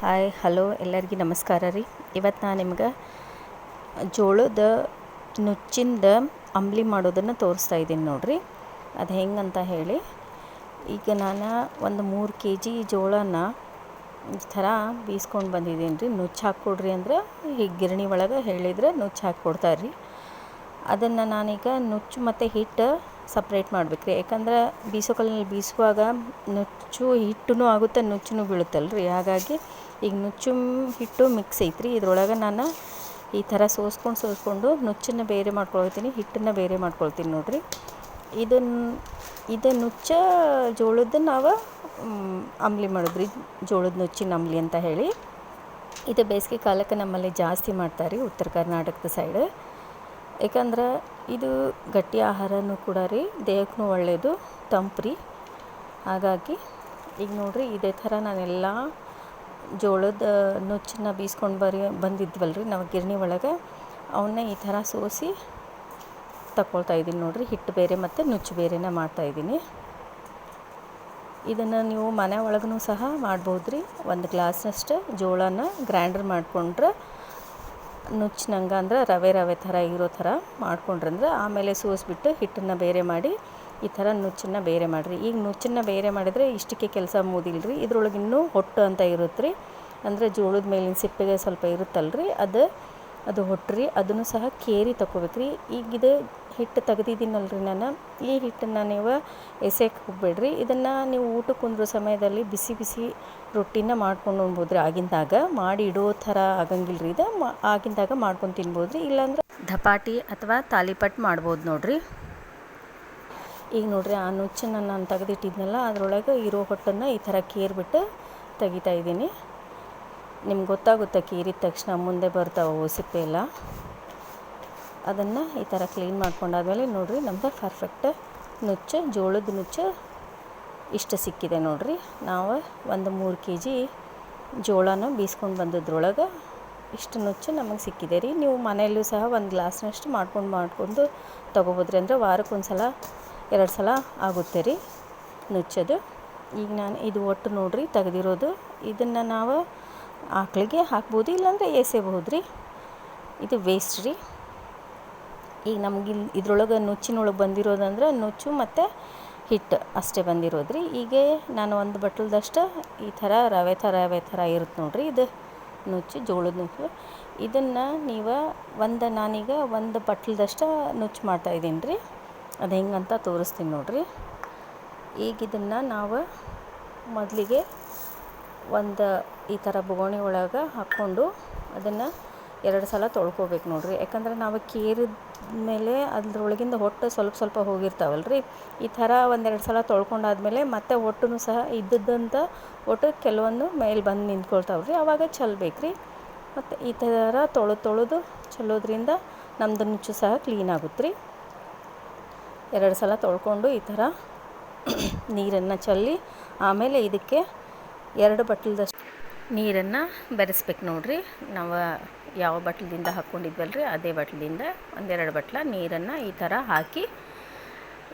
Hi, hello, ಎಲ್ಲರಿಗೂ ನಮಸ್ಕಾರ ರೀ. ಇವತ್ತು ನಾನು ನಿಮ್ಗೆ ಜೋಳದ ನುಚ್ಚಿಂದ ಅಂಬ್ಲಿ ಮಾಡೋದನ್ನು ತೋರಿಸ್ತಾ ಇದ್ದೀನಿ ನೋಡಿರಿ. ಅದು ಹೆಂಗಂತ ಹೇಳಿ. ಈಗ ನಾನು ಒಂದು ಮೂರು ಕೆ ಜಿ ಜೋಳನ ಈ ಥರ ಬೀಸ್ಕೊಂಡು ಬಂದಿದ್ದೀನಿ ರೀ. ನುಚ್ಚು ಹಾಕ್ಕೊಡ್ರಿ ಅಂದ್ರೆ ಈ ಗಿರಣಿ ಒಳಗೆ ಹೇಳಿದ್ರೆ ನುಚ್ಚು ಹಾಕ್ಕೊಡ್ತಾರೆ ರೀ ಅದನ್ನು ನಾನೀಗ ನುಚ್ಚು ಮತ್ತು ಹಿಟ್ಟು ಸಪ್ರೇಟ್ ಮಾಡಬೇಕ್ರಿ. ಯಾಕಂದ್ರೆ ಬೀಸೋ ಕಲ್ಲಿನಲ್ಲಿ ಬೀಸುವಾಗ ನುಚ್ಚು ಹಿಟ್ಟು ಆಗುತ್ತೆ ನುಚ್ಚು ಬೀಳುತ್ತಲ್ಲ ರೀ ಹಾಗಾಗಿ ಈಗ ನುಚ್ಚು ಹಿಟ್ಟು ಮಿಕ್ಸ್ ಐತ್ರಿ. ಇದ್ರೊಳಗೆ ನಾನು ಈ ಥರ ಸೋಸ್ಕೊಂಡು ಸೋಸ್ಕೊಂಡು ನುಚ್ಚನ್ನು ಬೇರೆ ಮಾಡ್ಕೊಳ್ತೀನಿ, ಹಿಟ್ಟನ್ನು ಬೇರೆ ಮಾಡ್ಕೊಳ್ತೀನಿ ನೋಡಿರಿ. ಇದನ್ನು ಇದು ನುಚ್ಚ ಜೋಳದ ನಾವು ಅಂಬ್ಲಿ ಮಾಡಿದ್ರಿ. ಜೋಳದ ನುಚ್ಚಿನ ಅಂಬ್ಲಿ ಅಂತ ಹೇಳಿ. ಇದು ಬೇಸಿಗೆ ಕಾಲಕ್ಕೆ ನಮ್ಮಲ್ಲಿ ಜಾಸ್ತಿ ಮಾಡ್ತಾರೆ ಉತ್ತರ ಕರ್ನಾಟಕದ ಸೈಡ್ ಯಾಕಂದ್ರೆ ಇದು ಗಟ್ಟಿ ಆಹಾರನೂ ಕೂಡ ರೀ, ದೇಹಕ್ಕೂ ಒಳ್ಳೆಯದು ತಂಪು ರೀ. ಹಾಗಾಗಿ ಈಗ ನೋಡಿರಿ ಇದೇ ಥರ ನಾನೆಲ್ಲ ಜೋಳದ ನುಚ್ಚನ್ನ ಬೀಸ್ಕೊಂಡು ಬರಿ ಬಂದಿದ್ವಲ್ಲ ರೀ ನಾವು ಗಿರಣಿ ಒಳಗೆ. ಅವನ್ನ ಈ ಥರ ಸೋಸಿ ತಗೊಳ್ತಾ ಇದ್ದೀನಿ ನೋಡಿರಿ, ಹಿಟ್ಟು ಬೇರೆ ಮತ್ತು ನುಚ್ಚು ಬೇರೆನೇ ಮಾಡ್ತಾಯಿದ್ದೀನಿ ಇದನ್ನು ನೀವು ಮನೆ ಒಳಗೂ ಸಹ ಮಾಡ್ಬೋದು ರೀ ಒಂದು ಗ್ಲಾಸ್ನಷ್ಟು ಜೋಳನ ಗ್ರೈಂಡರ್ ಮಾಡಿಕೊಂಡ್ರೆ ನುಚ್ಚಿನಂಗ ಅಂದ್ರೆ ರವೆ ರವೆ ಥರ ಇರೋ ಥರ ಮಾಡ್ಕೊಂಡ್ರಂದ್ರೆ ಆಮೇಲೆ ಸೋಸ್ಬಿಟ್ಟು ಹಿಟ್ಟನ್ನು ಬೇರೆ ಮಾಡಿ ಈ ಥರ ನುಚ್ಚನ್ನು ಬೇರೆ ಮಾಡಿರಿ. ಈಗ ನುಚ್ಚನ್ನು ಬೇರೆ ಮಾಡಿದರೆ ಇಷ್ಟಕ್ಕೆ ಕೆಲಸ ಮೂದಿಲ್ಲ ರೀ ಇದ್ರೊಳಗೆ ಇನ್ನೂ ಹೊಟ್ಟು ಅಂತ ಇರುತ್ತೆ ರೀ ಅಂದರೆ ಜೋಳದ ಮೇಲಿನ ಸಿಪ್ಪೆಗೆ ಸ್ವಲ್ಪ ಇರುತ್ತಲ್ಲ ರೀ ಅದು ಅದು ರೀ ಅದನ್ನು ಸಹ ಕೇರಿ ತಗೋಬೇಕು ರೀ ಈಗ ಇದು ಹಿಟ್ಟು ತೆಗೆದಿದ್ದೀನಲ್ಲ ರೀ ನಾನು. ಈ ಹಿಟ್ಟನ್ನು ನೀವು ಎಸೆಯಕ್ಕೆ ಹೋಗ್ಬೇಡ್ರಿ. ಇದನ್ನು ನೀವು ಊಟಕ್ಕೆ ಕುಂದ್ರೋ ಸಮಯದಲ್ಲಿ ಬಿಸಿ ಬಿಸಿ ರೊಟ್ಟಿನ ಮಾಡ್ಕೊಂಡು ಉಣ್ಬೋದು ರೀ ಆಗಿಂದಾಗ ಮಾಡಿ ಇಡೋ ಥರ ಆಗಂಗಿಲ್ಲ ರೀ ಇದು. ಮಾ ಆಗಿಂದಾಗ ಮಾಡ್ಕೊಂಡು ತಿನ್ಬೋದು ರೀ ಇಲ್ಲಾಂದ್ರೆ ಧಪಾಟಿ ಅಥವಾ ತಾಲಿಪಟ್ಟು ಮಾಡ್ಬೋದು ನೋಡಿರಿ. ಈಗ ನೋಡಿರಿ ಆ ನುಚ್ಚನ್ನು ನಾನು ತೆಗೆದಿಟ್ಟಿದ್ನಲ್ಲ ಅದರೊಳಗೆ ಇರೋ ಹೊಟ್ಟನ್ನು ಈ ಥರ ಕೇರ್ಬಿಟ್ಟು ತೆಗಿತಾ ಇದ್ದೀನಿ. ನಿಮ್ಗೆ ಗೊತ್ತಾಗುತ್ತೆ ಕೀರಿದ ತಕ್ಷಣ ಮುಂದೆ ಬರ್ತಾವೆ ಸಿಪ್ಪೆ ಎಲ್ಲ. ಅದನ್ನು ಈ ಥರ ಕ್ಲೀನ್ ಮಾಡ್ಕೊಂಡಾದ್ಮೇಲೆ ನೋಡಿರಿ ನಮ್ದು ಪರ್ಫೆಕ್ಟ್ ನುಚ್ಚು, ಜೋಳದ ನುಚ್ಚು ಇಷ್ಟು ಸಿಕ್ಕಿದೆ ನೋಡಿರಿ. ನಾವು ಒಂದು ಮೂರು ಕೆ ಜಿ ಜೋಳನ ಬೀಸ್ಕೊಂಡು ಬಂದದ್ರೊಳಗೆ ಇಷ್ಟು ನುಚ್ಚು ನಮಗೆ ಸಿಕ್ಕಿದೆ ರೀ. ನೀವು ಮನೆಯಲ್ಲೂ ಸಹ ಒಂದು ಗ್ಲಾಸ್ನಷ್ಟು ಮಾಡ್ಕೊಂಡು ಮಾಡ್ಕೊಂಡು ತೊಗೋಬೋದ್ರಿ ಅಂದರೆ ವಾರಕ್ಕೊಂದು ಸಲ ಎರಡು ಸಲ ಆಗುತ್ತೆ ರೀ ನುಚ್ಚದು. ಈಗ ನಾನು ಇದು ಒಟ್ಟು ನೋಡಿರಿ ತೆಗೆದಿರೋದು. ಇದನ್ನು ನಾವು ಆಕಳಿಗೆ ಹಾಕ್ಬೋದು ಇಲ್ಲಾಂದರೆ ಎಸೆಬಹುದು ರೀ ಇದು ವೇಸ್ಟ್ ರೀ. ಈಗ ನಮ್ಗೆ ಇಲ್ಲಿ ಇದ್ರೊಳಗೆ ನುಚ್ಚಿನೊಳಗೆ ಬಂದಿರೋದಂದ್ರೆ ನುಚ್ಚು ಮತ್ತು ಹಿಟ್ಟು ಅಷ್ಟೇ ಬಂದಿರೋದು ರೀ. ಈಗ ನಾನು ಒಂದು ಬಟ್ಲದಷ್ಟು ಈ ಥರ ರವೆ ಥರ ರವೆ ಥರ ಇರುತ್ತೆ ನೋಡಿರಿ. ಇದು ನುಚ್ಚು, ಜೋಳದ ನುಚ್ಚು. ಇದನ್ನು ನೀವು ಒಂದು ನಾನೀಗ ಒಂದು ಬಟ್ಲದಷ್ಟು ನುಚ್ಚು ಮಾಡ್ತಾಯಿದ್ದೀನಿ ರೀ. ಅದು ಹೆಂಗಂತ ತೋರಿಸ್ತೀನಿ ನೋಡಿರಿ. ಈಗ ಇದನ್ನು ನಾವು ಮೊದಲಿಗೆ ಒಂದು ಈ ಥರ ಬೊಗಣಿ ಒಳಗೆ ಹಾಕ್ಕೊಂಡು ಅದನ್ನು ಎರಡು ಸಲ ತೊಳ್ಕೊಬೇಕು ನೋಡಿರಿ. ಯಾಕಂದ್ರೆ ನಾವು ಕೇರಿದ ಮೇಲೆ ಅದ್ರೊಳಗಿಂದ ಹೊಟ್ಟು ಸ್ವಲ್ಪ ಸ್ವಲ್ಪ ಹೋಗಿರ್ತಾವಲ್ಲ ರೀ ಈ ಥರ ಒಂದೆರಡು ಸಲ ತೊಳ್ಕೊಂಡಾದ್ಮೇಲೆ ಮತ್ತೆ ಹೊಟ್ಟೂ ಸಹ ಇದ್ದದ್ದಂಥ ಒಟ್ಟು ಕೆಲವೊಂದು ಮೇಲೆ ಬಂದು ನಿಂತ್ಕೊಳ್ತಾವೆ ರೀ ಆವಾಗ ರೀ ಮತ್ತು ಈ ಥರ ತೊಳೆದು ತೊಳೆದು ಚೆಲ್ಲೋದ್ರಿಂದ ನಮ್ದು ನುಚ್ಚು ಸಹ ಕ್ಲೀನ್ ಆಗುತ್ತೆ ರೀ ಎರಡು ಸಲ ತೊಳ್ಕೊಂಡು ಈ ಥರ ನೀರನ್ನು ಚೆಲ್ಲಿ ಆಮೇಲೆ ಇದಕ್ಕೆ ಎರಡು ಬಟ್ಲದಷ್ಟು ನೀರನ್ನು ಬೆರೆಸ್ಬೇಕು ನೋಡಿರಿ. ನಾವು ಯಾವ ಬಟ್ಲದಿಂದ ಹಾಕ್ಕೊಂಡಿದ್ವಲ್ಲ ರೀ ಅದೇ ಬಟ್ಲದಿಂದ ಒಂದೆರಡು ಬಟ್ಲ ನೀರನ್ನು ಈ ಥರ ಹಾಕಿ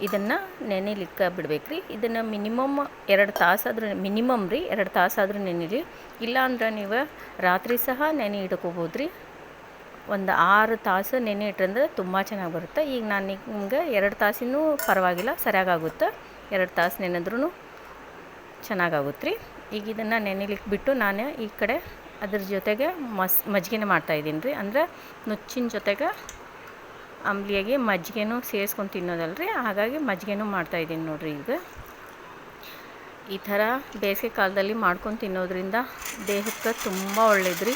ಇದನ್ನು ನೆನೆಲಿಕ್ಕೆ ಬಿಡ್ಬೇಕು ರೀ ಇದನ್ನು ಮಿನಿಮಮ್ ಎರಡು ತಾಸಾದ್ರೂ ಮಿನಿಮಮ್ ರೀ, ಎರಡು ತಾಸಾದ್ರೂ ನೆನಿರಿ ಇಲ್ಲಾಂದ್ರೆ ನೀವು ರಾತ್ರಿ ಸಹ ನೆನೆ ಇಟ್ಕೋಬೋದು ರೀ ಒಂದು ಆರು ತಾಸು ನೆನೆ ಇಟ್ರಂದ್ರೆ ತುಂಬ ಚೆನ್ನಾಗಿ ಬರುತ್ತೆ. ಈಗ ನಾನು ನಿಮ್ಗೆ ಎರಡು ತಾಸಿನೂ ಪರವಾಗಿಲ್ಲ ಸರಿಯಾಗುತ್ತೆ ಎರಡು ತಾಸು ನೆನೆದ್ರೂ ಚೆನ್ನಾಗಾಗುತ್ತೆ ರೀ ಈಗ ಇದನ್ನು ನೆನೆಲಿಕ್ಕೆ ಬಿಟ್ಟು ನಾನು ಈ ಕಡೆ ಅದ್ರ ಜೊತೆಗೆ ಮಸ್, ಮಜ್ಜಿಗೆನೇ ಮಾಡ್ತಾಯಿದ್ದೀನಿ ರೀ. ಅಂದರೆ ನುಚ್ಚಿನ ಜೊತೆಗೆ ಅಂಬ್ಲಿಯಾಗಿ ಮಜ್ಜಿಗೆನೂ ಸೇರಿಸ್ಕೊಂಡು ತಿನ್ನೋದಲ್ಲ ರೀ ಹಾಗಾಗಿ ಮಜ್ಜಿಗೆನೂ ಮಾಡ್ತಾಯಿದ್ದೀನಿ ನೋಡಿರಿ ಈಗ. ಈ ಥರ ಬೇಸಿಗೆ ಕಾಲದಲ್ಲಿ ಮಾಡ್ಕೊಂಡು ತಿನ್ನೋದ್ರಿಂದ ದೇಹಕ್ಕೆ ತುಂಬ ಒಳ್ಳೇದು ರೀ.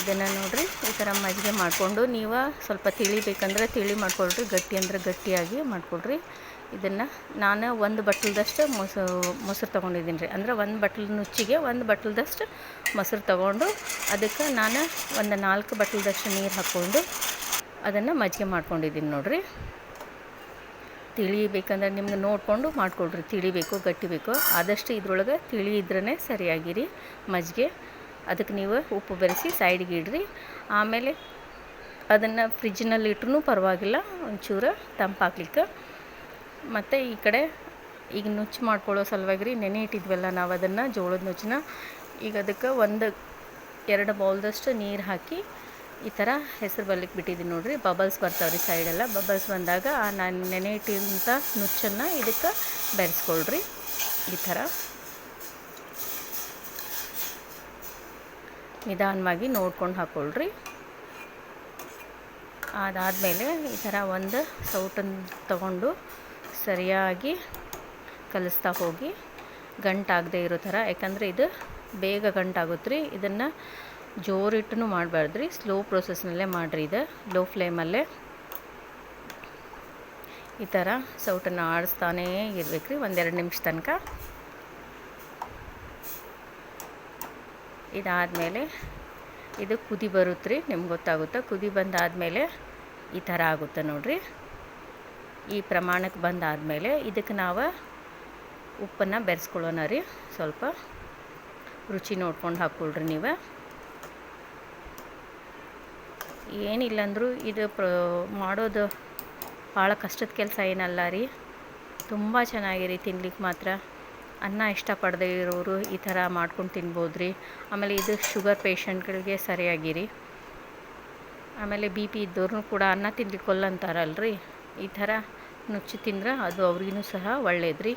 ಇದನ್ನು ನೋಡಿರಿ, ಈ ಥರ ಮಜ್ಜಿಗೆ ಮಾಡಿಕೊಂಡು ನೀವು ಸ್ವಲ್ಪ ತಿಳಿಬೇಕಂದ್ರೆ ತಿಳಿ ಮಾಡ್ಕೊಳ್ರಿ. ಗಟ್ಟಿ ಅಂದರೆ ಗಟ್ಟಿಯಾಗಿ ಮಾಡಿಕೊಡ್ರಿ ಇದನ್ನು ನಾನು ಒಂದು ಬಟ್ಲದಷ್ಟು ಮೊಸರು ಮೊಸರು ತೊಗೊಂಡಿದ್ದೀನಿ ರೀ. ಅಂದರೆ ಒಂದು ಬಟ್ಲು ನುಚ್ಚಿಗೆ ಒಂದು ಬಟ್ಲದಷ್ಟು ಮೊಸರು ತೊಗೊಂಡು ಅದಕ್ಕೆ ನಾನು ಒಂದು ನಾಲ್ಕು ಬಟ್ಲದಷ್ಟು ನೀರು ಹಾಕ್ಕೊಂಡು ಅದನ್ನು ಮಜ್ಜಿಗೆ ಮಾಡ್ಕೊಂಡಿದ್ದೀನಿ ನೋಡಿರಿ. ತಿಳಿಬೇಕಂದ್ರೆ ನಿಮ್ಗೆ ನೋಡಿಕೊಂಡು ಮಾಡಿಕೊಡ್ರಿ. ತಿಳಿಬೇಕು ಗಟ್ಟಿ ಬೇಕು ಆದಷ್ಟು ಇದ್ರೊಳಗೆ ತಿಳಿ ಇದ್ರೇ ಸರಿಯಾಗಿರಿ ಮಜ್ಜಿಗೆ. ಅದಕ್ಕೆ ನೀವು ಉಪ್ಪು ಬೆರೆಸಿ ಸೈಡ್ಗೆ ಇಡ್ರಿ. ಆಮೇಲೆ ಅದನ್ನು ಫ್ರಿಜ್ನಲ್ಲಿ ಇಟ್ರೂ ಪರವಾಗಿಲ್ಲ, ಒಂಚೂರು ತಂಪಾಕ್ಲಿಕ್ಕೆ. ಮತ್ತು ಈ ಕಡೆ ಈಗ ನುಚ್ಚು ಮಾಡ್ಕೊಳ್ಳೋ ಸಲುವಾಗಿ ರೀ ನೆನೆ ಇಟ್ಟಿದ್ವಲ್ಲ ನಾವು ಅದನ್ನು, ಜೋಳದ ನುಚ್ಚನ್ನ. ಈಗ ಅದಕ್ಕೆ ಒಂದು, ಎರಡು ಬೌಲ್ದಷ್ಟು ನೀರು ಹಾಕಿ ಈ ಥರ ಹೆಸರು ಬರ್ಲಿಕ್ಕೆ ಬಿಟ್ಟಿದ್ದೀನಿ ನೋಡಿರಿ. ಬಬಲ್ಸ್ ಬರ್ತಾವ್ರಿ ಸೈಡೆಲ್ಲ ಬಬಲ್ಸ್ ಬಂದಾಗ ಆ ನಾನು ನೆನೆ ಇಟ್ಟಿದಂಥ ನುಚ್ಚನ್ನು ಇದಕ್ಕೆ ಬೆರೆಸ್ಕೊಳ್ರಿ. ಈ ಥರ ನಿಧಾನವಾಗಿ ನೋಡ್ಕೊಂಡು ಹಾಕ್ಕೊಳ್ರಿ ಅದಾದಮೇಲೆ ಈ ಥರ ಒಂದು ಸೌಟನ್ನು ತಗೊಂಡು ಸರಿಯಾಗಿ ಕಲಿಸ್ತಾ ಹೋಗಿ ಗಂಟಾಗದೆ ಇರೋ ಥರ. ಯಾಕಂದರೆ ಇದು ಬೇಗ ಗಂಟಾಗುತ್ತೆ ರೀ ಇದನ್ನು ಜೋರಿಟ್ಟು ಮಾಡಬಾರ್ದು ರೀ ಸ್ಲೋ ಪ್ರೊಸೆಸ್ನಲ್ಲೇ ಮಾಡಿರಿ ಇದು. ಲೋ ಫ್ಲೇಮಲ್ಲೇ ಈ ಥರ ಸೌಟನ್ನು ಆಡಿಸ್ತಾನೇ ಇರ್ಬೇಕು ರೀ ಒಂದೆರಡು ನಿಮಿಷ ತನಕ. ಇದಾದಮೇಲೆ ಇದು ಕುದಿ ಬರುತ್ತೆ ರೀ ನಿಮ್ಗೆ ಗೊತ್ತಾಗುತ್ತೆ, ಕುದಿ ಬಂದಾದಮೇಲೆ ಈ ಥರ ಆಗುತ್ತೆ ನೋಡಿರಿ. ಈ ಪ್ರಮಾಣಕ್ಕೆ ಬಂದಾದಮೇಲೆ ಇದಕ್ಕೆ ನಾವು ಉಪ್ಪನ್ನು ಬೆರೆಸ್ಕೊಳ್ಳೋಣ ರೀ. ಸ್ವಲ್ಪ ರುಚಿ ನೋಡ್ಕೊಂಡು ಹಾಕ್ಕೊಳ್ರಿ ನೀವು. ಏನಿಲ್ಲಂದ್ರೂ ಇದು ಪ್ರ ಮಾಡೋದು ಭಾಳ ಕಷ್ಟದ ಕೆಲಸ ಏನಲ್ಲ ರೀ. ತುಂಬ ಚೆನ್ನಾಗಿರಿ ತಿನ್ಲಿಕ್ಕೆ ಮಾತ್ರ. ಅನ್ನ ಇಷ್ಟಪಡದೆ ಇರೋರು ಈ ಥರ ಮಾಡ್ಕೊಂಡು ತಿನ್ಬೋದು ರೀ. ಆಮೇಲೆ ಇದು ಶುಗರ್ ಪೇಷಂಟ್ಗಳಿಗೆ ಸರಿಯಾಗಿರಿ ಆಮೇಲೆ ಬಿ ಪಿ ಇದ್ದವ್ರನ್ನೂ ಕೂಡ ಅನ್ನ ತಿನ್ಲಿಕ್ಕೊಲ್ಲ ಅಂತಾರಲ್ರಿ ಈ ಥರ ನುಚ್ಚು ತಿಂದ್ರೆ ಅದು ಅವ್ರಿಗೂ ಸಹ ಒಳ್ಳೇದು ರೀ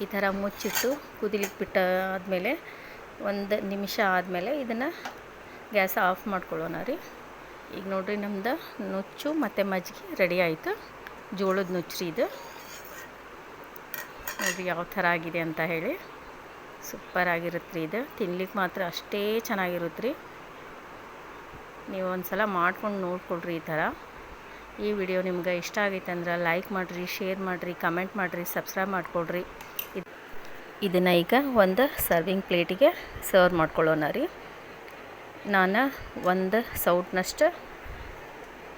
ಈ ಥರ ಮುಚ್ಚಿಟ್ಟು ಕುದಿಲಿಕ್ಕೆ ಬಿಟ್ಟ ಆದಮೇಲೆ ಒಂದು ನಿಮಿಷ ಆದಮೇಲೆ ಇದನ್ನು ಗ್ಯಾಸ್ ಆಫ್ ಮಾಡ್ಕೊಳ್ಳೋಣ ರೀ. ಈಗ ನೋಡಿರಿ ನಮ್ದು ನುಚ್ಚು ಮತ್ತು ಮಜ್ಜಿಗೆ ರೆಡಿ ಆಯಿತು. ಜೋಳದ ನುಚ್ಚು ಇದು. ನೋಡಿರಿ ಯಾವ ಥರ ಆಗಿದೆ ಅಂತ ಹೇಳಿ. ಸೂಪರ್ ಆಗಿರುತ್ತೆ ರೀ ಇದು. ತಿನ್ಲಿಕ್ಕೆ ಮಾತ್ರ ಅಷ್ಟೇ ಚೆನ್ನಾಗಿರುತ್ತೆ ರೀ. ನೀವು ಒಂದು ಸಲ ಮಾಡ್ಕೊಂಡು ನೋಡ್ಕೊಳ್ರಿ ಈ ಥರ. ಈ ವಿಡಿಯೋ ನಿಮ್ಗೆ ಇಷ್ಟ ಆಗೈತೆ ಅಂದ್ರೆ ಲೈಕ್ ಮಾಡಿರಿ, ಶೇರ್ ಮಾಡಿರಿ, ಕಮೆಂಟ್ ಮಾಡಿರಿ, ಸಬ್ಸ್ಕ್ರೈಬ್ ಮಾಡಿಕೊಡ್ರಿ. ಇದನ್ನು ಈಗ ಒಂದು ಸರ್ವಿಂಗ್ ಪ್ಲೇಟಿಗೆ ಸರ್ವ್ ಮಾಡ್ಕೊಳ್ಳೋಣ ರೀ. ನಾನು ಒಂದು ಸೌಟ್ನಷ್ಟು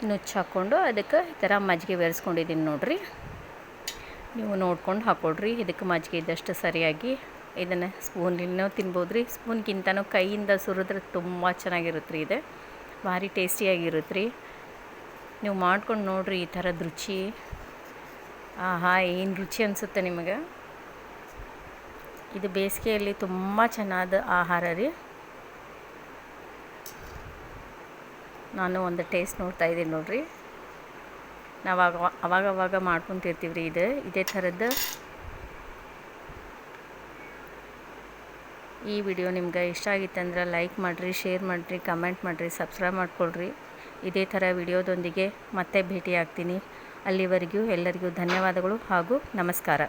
ನುಚ್ಚು ಹಾಕ್ಕೊಂಡು ಅದಕ್ಕೆ ಈ ಥರ ಮಜ್ಜಿಗೆ ಬೆರೆಸ್ಕೊಂಡಿದ್ದೀನಿ ನೋಡಿರಿ. ನೀವು ನೋಡ್ಕೊಂಡು ಹಾಕ್ಕೊಡ್ರಿ ಇದಕ್ಕೆ ಮಜ್ಜಿಗೆ ಇದ್ದಷ್ಟು ಸರಿಯಾಗಿ ಇದನ್ನು ಸ್ಪೂನಿನೂ ತಿನ್ಬೋದು ರೀ. ಸ್ಪೂನ್ಗಿಂತನೂ ಕೈಯಿಂದ ಸುರಿದ್ರೆ ತುಂಬ ಚೆನ್ನಾಗಿರುತ್ತೆ ರೀ ಇದು. ಭಾರಿ ಟೇಸ್ಟಿಯಾಗಿರುತ್ತೆ ರೀ. ನೀವು ಮಾಡ್ಕೊಂಡು ನೋಡಿರಿ ಈ ಥರದ ರುಚಿ. ಆಹಾ, ಏನು ರುಚಿ ಅನಿಸುತ್ತೆ ನಿಮಗೆ? ಇದು ಬೇಸಿಗೆಯಲ್ಲಿ ತುಂಬ ಚೆನ್ನಾದ ಆಹಾರ ರೀ. ನಾನು ಒಂದು ಟೇಸ್ಟ್ ನೋಡ್ತಾ ಇದ್ದೀನಿ ನೋಡಿರಿ. ನಾವು ಅವಾಗ ಅವಾಗ ಮಾಡ್ಕೊತಿರ್ತೀವಿ ರೀ ಇದು. ಇದೇ ಥರದ್ದು ಈ ವಿಡಿಯೋ ನಿಮ್ಗೆ ಇಷ್ಟ ಆಗಿತ್ತಂದ್ರೆ ಲೈಕ್ ಮಾಡಿರಿ, ಶೇರ್ ಮಾಡಿರಿ, ಕಮೆಂಟ್ ಮಾಡಿರಿ, ಸಬ್ಸ್ಕ್ರೈಬ್ ಮಾಡ್ಕೊಳ್ರಿ. ಇದೇ ಥರ ವಿಡಿಯೋದೊಂದಿಗೆ ಮತ್ತೆ ಭೇಟಿಯಾಗ್ತೀನಿ. ಅಲ್ಲಿವರೆಗೂ ಎಲ್ಲರಿಗೂ ಧನ್ಯವಾದಗಳು ಹಾಗೂ ನಮಸ್ಕಾರ.